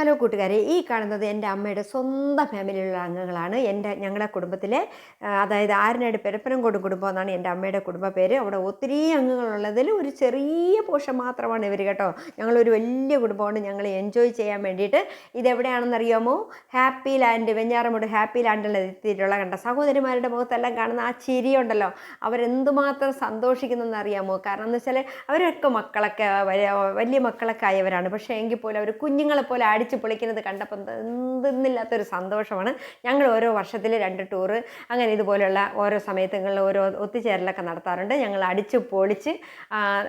Hello കൂട്ടുകാരെ ഈ കാണുന്നത് എന്റെ അമ്മയുടെ സ്വന്തം ഫാമിലിയിലുള്ള അംഗങ്ങളാണ്. എന്റെ ഞങ്ങളുടെ കുടുംബത്തിലെ അതായത് ആരനാട് പെരപ്പനംകോട് കുടുംബം എന്നാണ് എന്റെ അമ്മയുടെ കുടുംബ പേര്. അവിടെ ഒത്തിരി അംഗങ്ങളുള്ളതിൽ ഒരു ചെറിയ പോഷൻ മാത്രമാണ് ഇവർ കേട്ടോ. ഞങ്ങളൊരു വലിയ കുടുംബമാണ്. ഞങ്ങൾ എൻജോയ് ചെയ്യാൻ വേണ്ടിയിട്ട് ഇതെവിടെയാണെന്ന് അറിയാമോ ഹാപ്പി ലാൻഡ് വെഞ്ഞാറമൂട് ഹാപ്പി ലാൻഡിൽ എത്തിയിട്ടുള്ള കണ്ട സഹോദരിമാരുടെ മുഖത്തെല്ലാം കാണുന്ന ആ ചിരിയുണ്ടല്ലോ. അവരെന്തുമാത്രം സന്തോഷിക്കുന്നതെന്ന് അറിയാമോ കാരണം എന്ന് വെച്ചാൽ അവരൊക്കെ മക്കളൊക്കെ വലിയ മക്കളൊക്കെ ആയവരാണ്. പക്ഷേ എങ്കിൽ പോലും അവർ കുഞ്ഞുങ്ങളെ പോലെ പൊളിക്കുന്നത് കണ്ടപ്പോൾ എന്തെന്നില്ലാത്തൊരു സന്തോഷമാണ്. ഞങ്ങൾ ഓരോ വർഷത്തിൽ രണ്ട് ടൂറ് അങ്ങനെ ഇതുപോലെയുള്ള ഓരോ സമയത്തുങ്ങളിൽ ഓരോ ഒത്തുചേരലൊക്കെ നടത്താറുണ്ട്. ഞങ്ങൾ അടിച്ച് പൊളിച്ച്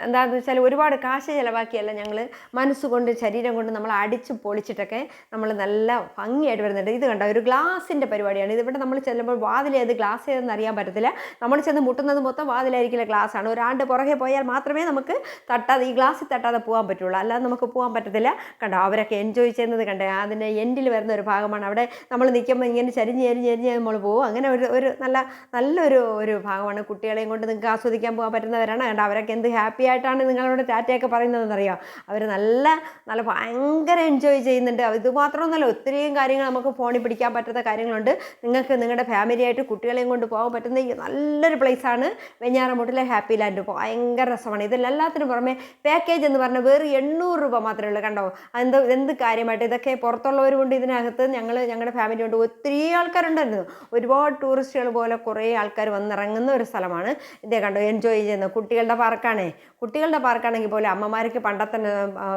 എന്താണെന്ന് വെച്ചാൽ ഒരുപാട് കാശ് ചിലവാക്കിയല്ല ഞങ്ങൾ മനസ്സുകൊണ്ട് ശരീരം കൊണ്ട് നമ്മൾ അടിച്ച് പൊളിച്ചിട്ടൊക്കെ നമ്മൾ നല്ല ഭംഗിയായിട്ട് വരുന്നുണ്ട്. ഇത് കണ്ട? ഒരു ഗ്ലാസിന്റെ പരിപാടിയാണ്. ഇതിവിടെ നമ്മൾ ചെല്ലുമ്പോൾ വാതിൽ ഏത് ഗ്ലാസ് ഏതെന്ന് അറിയാൻ പറ്റത്തില്ല. നമ്മൾ ചെന്ന് മുട്ടുന്നത് മൊത്തം വാതിലായിരിക്കില്ല ഗ്ലാസ് ആണ് ഒരാണ്ട് പുറകെ പോയാൽ മാത്രമേ നമുക്ക് തട്ടാതെ ഈ ഗ്ലാസ്സിൽ തട്ടാതെ പോകാൻ പറ്റുള്ളൂ. അല്ലാതെ നമുക്ക് പോകാൻ പറ്റത്തില്ല. കണ്ടോ? അവരൊക്കെ എൻജോയ് ചെയ്യുന്നത് കണ്ടേ? അതിന്റെ എൻഡിൽ വരുന്ന ഒരു ഭാഗമാണ്. അവിടെ നമ്മൾ നിൽക്കുമ്പോൾ ഇങ്ങനെ ചരിഞ്ഞ് ചരിഞ്ഞ് ചരിഞ്ഞ് നമ്മൾ പോകും. അങ്ങനെ ഒരു ഒരു നല്ല നല്ലൊരു ഒരു ഭാഗമാണ്. കുട്ടികളെയും കൊണ്ട് നിങ്ങൾക്ക് ആസ്വദിക്കാൻ പോകാൻ പറ്റുന്നവരാണ്. കണ്ടോ? അവരൊക്കെ എന്ത് ഹാപ്പി ആയിട്ടാണ് നിങ്ങളോട് ടാറ്റയൊക്കെ പറയുന്നതെന്നറിയോ? അവർ നല്ല നല്ല ഭയങ്കര എൻജോയ് ചെയ്യുന്നുണ്ട്. ഇത് മാത്രമൊന്നുമല്ല ഒത്തിരിയും കാര്യങ്ങൾ നമുക്ക് ഫോണിൽ പിടിക്കാൻ പറ്റാത്ത കാര്യങ്ങളുണ്ട്. നിങ്ങൾക്ക് നിങ്ങളുടെ ഫാമിലിയായിട്ട് കുട്ടികളെയും കൊണ്ട് പോകാൻ പറ്റുന്ന നല്ലൊരു പ്ലേസാണ് വെഞ്ഞാറമൂട്ടിലെ ഹാപ്പി ലാൻഡ് ഭയങ്കര രസമാണ്. ഇതിലെല്ലാത്തിനും പുറമെ പാക്കേജ് എന്ന് പറഞ്ഞാൽ വേറെ എണ്ണൂറ് രൂപ മാത്രമേ ഉള്ളൂ. കണ്ടോ? എന്ത് എന്ത് കാര്യമായിട്ട് ഇതൊക്കെ പുറത്തുള്ളവരും കൊണ്ട് ഇതിനകത്ത് ഞങ്ങൾ ഞങ്ങളുടെ ഫാമിലി കൊണ്ട് ഒത്തിരി ആൾക്കാരുണ്ടായിരുന്നു. ഒരുപാട് ടൂറിസ്റ്റുകൾ പോലെ കുറേ ആൾക്കാർ വന്നിറങ്ങുന്ന ഒരു സ്ഥലമാണ്. ഇതേ കണ്ടോ എൻജോയ് ചെയ്യുന്ന കുട്ടികളുടെ പാർക്കാണേ കുട്ടികളുടെ പാർക്കാണെങ്കിൽ പോലെ അമ്മമാർക്ക് പണ്ടത്തെ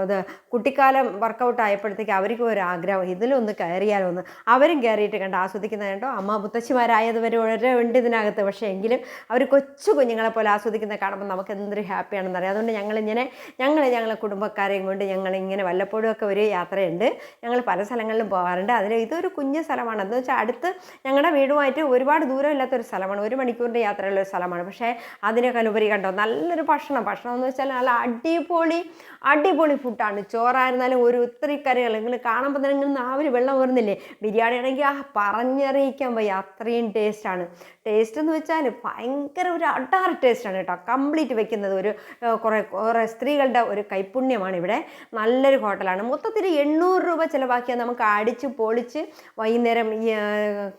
ഇത് കുട്ടിക്കാലം വർക്കൗട്ട് ആയപ്പോഴത്തേക്ക് അവർക്കും ഒരു ആഗ്രഹം ഇതിലൊന്ന് കയറിയാലോ ഒന്ന് അവരും കയറിയിട്ട് കണ്ട് ആസ്വദിക്കുന്നത് കേട്ടോ അമ്മ മുത്തശ്ശിമാരായതുവരെ വളരെ ഉണ്ട് ഇതിനകത്ത്. പക്ഷേ എങ്കിലും അവർ കൊച്ചു കുഞ്ഞുങ്ങളെ പോലെ ആസ്വദിക്കുന്നത് കാണുമ്പോൾ നമുക്ക് എന്തൊരു ഹാപ്പിയാണെന്ന് അറിയാം. അതുകൊണ്ട് ഞങ്ങളിങ്ങനെ ഞങ്ങൾ ഞങ്ങളെ കുടുംബക്കാരെയും കൊണ്ട് ഞങ്ങളിങ്ങനെ വല്ലപ്പോഴും ഒക്കെ ഒരു യാത്രയുണ്ട്. ഞങ്ങൾ പല സ്ഥലങ്ങളിലും പോകാറുണ്ട്. അതിൽ ഇതൊരു കുഞ്ഞ് സ്ഥലമാണ്. എന്ന് വെച്ചാൽ അടുത്ത് ഞങ്ങളുടെ വീടുമായിട്ട് ഒരുപാട് ദൂരമില്ലാത്തൊരു സ്ഥലമാണ്. ഒരു മണിക്കൂറിന്റെ യാത്രയുള്ള ഒരു സ്ഥലമാണ്. പക്ഷേ അതിനേക്കാളുപരി കണ്ടോ? നല്ലൊരു ഭക്ഷണം. ഭക്ഷണം എന്ന് വെച്ചാൽ നല്ല അടിപൊളി അടിപൊളി ഫുഡാണ് ചോറായിരുന്നാലും ഒരു ഒത്തിരി കറികൾ. നിങ്ങൾ കാണുമ്പോൾ തന്നെ നിങ്ങൾ നാവിൽ വെള്ളം വരുന്നില്ലേ ബിരിയാണി ആണെങ്കിൽ ആ പറഞ്ഞറിയിക്കാൻ വയ്യ. അത്രയും ടേസ്റ്റാണ് ടേസ്റ്റ് എന്ന് വെച്ചാൽ ഭയങ്കര ഒരു അടാറ് ടേസ്റ്റാണ് കേട്ടോ. കംപ്ലീറ്റ് വെക്കുന്നത് ഒരു കുറേ കുറേ സ്ത്രീകളുടെ ഒരു കൈപുണ്യമാണ് ഇവിടെ. നല്ലൊരു ഹോട്ടലാണ്. മൊത്തത്തിൽ എണ്ണൂറ് രൂപ ചിലവാക്കിയാൽ നമുക്ക് അടിച്ച് പൊളിച്ച് വൈകുന്നേരം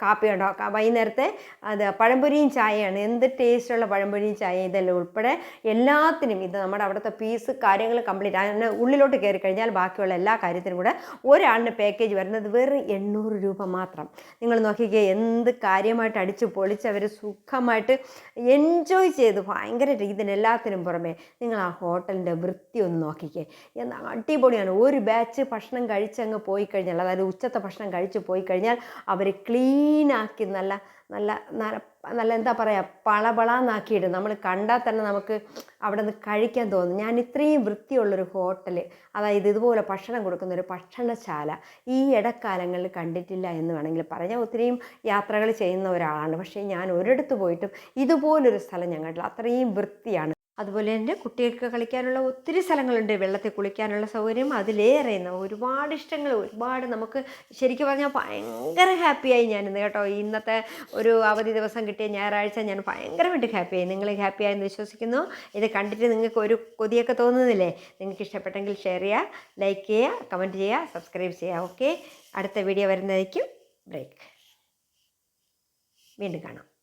കാപ്പി ഉണ്ടാക്കാം വൈകുന്നേരത്തെ അത് പഴംപൊരിയും ചായയാണ്. എന്ത് ടേസ്റ്റുള്ള പഴംപൊരിയും ചായ ഇതെല്ലാം? ഉൾപ്പെടെ എല്ലാത്തിനും ഇത് നമ്മുടെ അവിടുത്തെ പീസ് കാര്യങ്ങൾ കംപ്ലീറ്റ് അതിന് ഉള്ളിലോട്ട് കയറി കഴിഞ്ഞാൽ ബാക്കിയുള്ള എല്ലാ കാര്യത്തിനും കൂടെ ഒരാളിന് പാക്കേജ് വരുന്നത് വെറും എണ്ണൂറ് രൂപ മാത്രം. നിങ്ങൾ നോക്കിക്കേ എന്ത് കാര്യമായിട്ട് അടിച്ച് പൊളിച്ച് അവർ സുഖമായിട്ട് എൻജോയ് ചെയ്ത് ഭയങ്കര രീതിയിൽ എല്ലാത്തിനും പുറമെ. നിങ്ങൾ ആ ഹോട്ടലിന്റെ വൃത്തി ഒന്ന് നോക്കിക്കേ. എന്താ അടിപൊളിയാണ്. ഒരു ബാച്ച് ഭക്ഷണം കഴിച്ചങ്ങ് പോയി കഴിഞ്ഞാൽ അതായത് ഉച്ചത്തെ ഭക്ഷണം കഴിച്ച് പോയി കഴിഞ്ഞാൽ അവർ ക്ലീനാക്കി നല്ല നല്ല നല്ല എന്താ പറയുക പളപളാന്നാക്കിയിട്ട് നമ്മൾ കണ്ടാൽ തന്നെ നമുക്ക് അവിടെ നിന്ന് കഴിക്കാൻ തോന്നും. ഞാൻ ഇത്രയും വൃത്തിയുള്ളൊരു ഹോട്ടൽ അതായത് ഇതുപോലെ ഭക്ഷണം കൊടുക്കുന്ന ഒരു ഭക്ഷണശാല ഈ ഇടക്കാലങ്ങളിൽ കണ്ടിട്ടില്ല എന്ന് വേണമെങ്കിൽ പറയാം. ഞാൻ ഒത്തിരിയും യാത്രകൾ ചെയ്യുന്ന ഒരാളാണ്. പക്ഷേ ഞാൻ ഒരിടത്ത് പോയിട്ടും ഇതുപോലൊരു സ്ഥലം കണ്ടില്ല അത്രയും വൃത്തിയാണ്. അതുപോലെ തന്നെ കുട്ടികൾക്ക് കളിക്കാനുള്ള ഒത്തിരി സ്ഥലങ്ങളുണ്ട്. വെള്ളത്തിൽ കുളിക്കാനുള്ള സൗകര്യം അതിലേറെ ഒരുപാട് ഇഷ്ടങ്ങൾ ഒരുപാട് നമുക്ക് ശരിക്കും പറഞ്ഞാൽ ഭയങ്കര ഹാപ്പിയായി ഞാനിന്ന് കേട്ടോ. ഇന്നത്തെ ഒരു അവധി ദിവസം കിട്ടിയ ഞായറാഴ്ച ഞാൻ ഭയങ്കരമായിട്ട് ഹാപ്പിയായി നിങ്ങൾ ഹാപ്പിയായെന്ന് വിശ്വസിക്കുന്നു. ഇത് കണ്ടിട്ട് നിങ്ങൾക്ക് ഒരു കൊതിയൊക്കെ തോന്നുന്നില്ലേ? നിങ്ങൾക്ക് ഇഷ്ടപ്പെട്ടെങ്കിൽ ഷെയർ ചെയ്യുക ലൈക്ക് ചെയ്യുക കമന്റ് ചെയ്യുക സബ്സ്ക്രൈബ് ചെയ്യുക ഓക്കെ അടുത്ത വീഡിയോ വരുന്നതായിരിക്കും. ബ്രേക്ക് വീണ്ടും കാണാം.